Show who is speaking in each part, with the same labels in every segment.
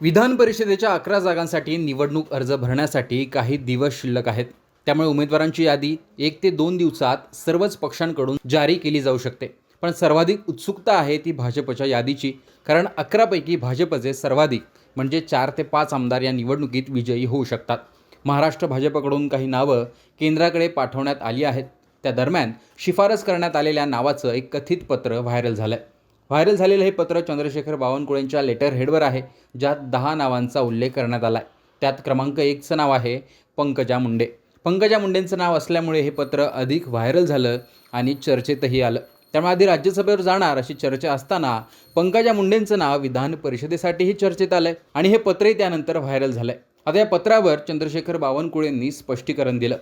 Speaker 1: विधान परिषदेच्या अकरा जागांसाठी निवडणूक अर्ज भरण्यासाठी काही दिवस शिल्लक आहेत. त्यामुळे उमेदवारांची यादी एक ते दोन दिवसात सर्वच पक्षांकडून जारी केली जाऊ शकते. पण सर्वाधिक उत्सुकता आहे ती भाजपच्या यादीची. कारण अकरापैकी भाजपचे सर्वाधिक म्हणजे चार ते पाच आमदार या निवडणुकीत विजयी होऊ शकतात. महाराष्ट्र भाजपकडून काही नावं केंद्राकडे पाठवण्यात आली आहेत. त्या दरम्यान शिफारस करण्यात आलेल्या नावाचं एक कथित पत्र व्हायरल झालं आहे व्हायरल झालेलं हे पत्र चंद्रशेखर बावनकुळेंच्या लेटर हेडवर आहे ज्यात दहा नावांचा उल्लेख करण्यात आला आहे त्यात क्रमांक एकचं नाव आहे पंकजा मुंडे. पंकजा मुंडेंचं नाव असल्यामुळे हे पत्र अधिक व्हायरल झालं आणि चर्चेतही आलं. त्यामुळे आधी राज्यसभेवर जाणार अशी चर्चा असताना पंकजा मुंडेंचं नाव विधान परिषदेसाठीही चर्चेत आलं आहे आणि हे पत्रही त्यानंतर व्हायरल झालं आहे आता या पत्रावर चंद्रशेखर बावनकुळेंनी स्पष्टीकरण दिलं.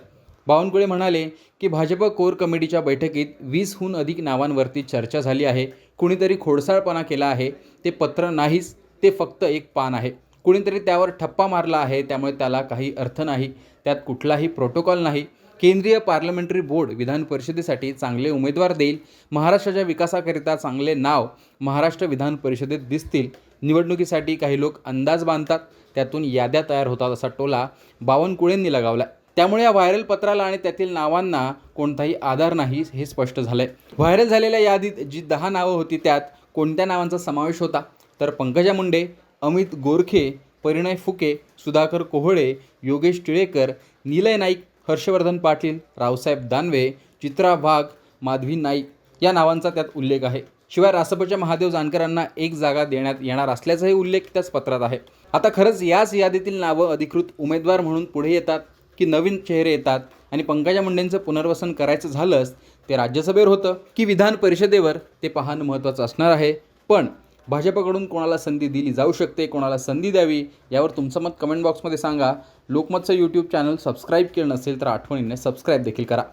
Speaker 1: बावनकुळे म्हणाले की भाजप कोर कमिटीच्या बैठकीत वीसहून अधिक नावांवरती चर्चा झाली आहे. कुणीतरी खोडसाळपणा केला आहे ते पत्र नाहीच ते फक्त एक पान आहे. कुणीतरी त्यावर ठप्पा मारला आहे त्यामुळे त्याला काही अर्थ नाही. त्यात कुठलाही प्रोटोकॉल नाही. केंद्रीय पार्लमेंटरी बोर्ड विधान परिषदेसाठी चांगले उमेदवार देईल. महाराष्ट्राच्या विकासाकरिता चांगले नाव महाराष्ट्र विधान परिषदेत दिसतील. निवडणुकीसाठी काही लोक अंदाज बांधतात. त्यातून याद्या तयार होतात असा टोला बावनकुळेंनी लगावला त्यामुळे या व्हायरल पत्राला आणि त्यातील नावांना कोणताही आधार नाही हे स्पष्ट झालं आहे व्हायरल झालेल्या यादीत जी दहा नावं होती त्यात कोणत्या नावांचा समावेश होता? तर पंकजा मुंडे अमित गोरखे परिणय फुके सुधाकर कोहळे योगेश टिळेकर निलय नाईक हर्षवर्धन पाटील रावसाहेब दानवे चित्रा वाघ माधवी नाईक या नावांचा त्यात उल्लेख आहे. शिवाय रासपच्या महादेव जानकरांना एक जागा देण्यात येणार असल्याचाही उल्लेख त्याच पत्रात आहे. आता खरंच याच यादीतील नावं अधिकृत उमेदवार म्हणून पुढे येतात. की नवीन चेहरे येतात आणि पंकजा मुंडेंचं पुनर्वसन करायचं झालंच ते राज्यसभेवर होतं की विधान परिषदेवर ते पाहणं महत्त्वाचं असणार आहे. पण भाजपकडून कोणाला संधी दिली जाऊ शकते कोणाला संधी द्यावी यावर तुमचं मत कमेंट बॉक्समध्ये सांगा. लोकमतचं यूट्यूब चॅनल सबस्क्राईब केलं नसेल तर आठवणीने सबस्क्राईब देखील करा.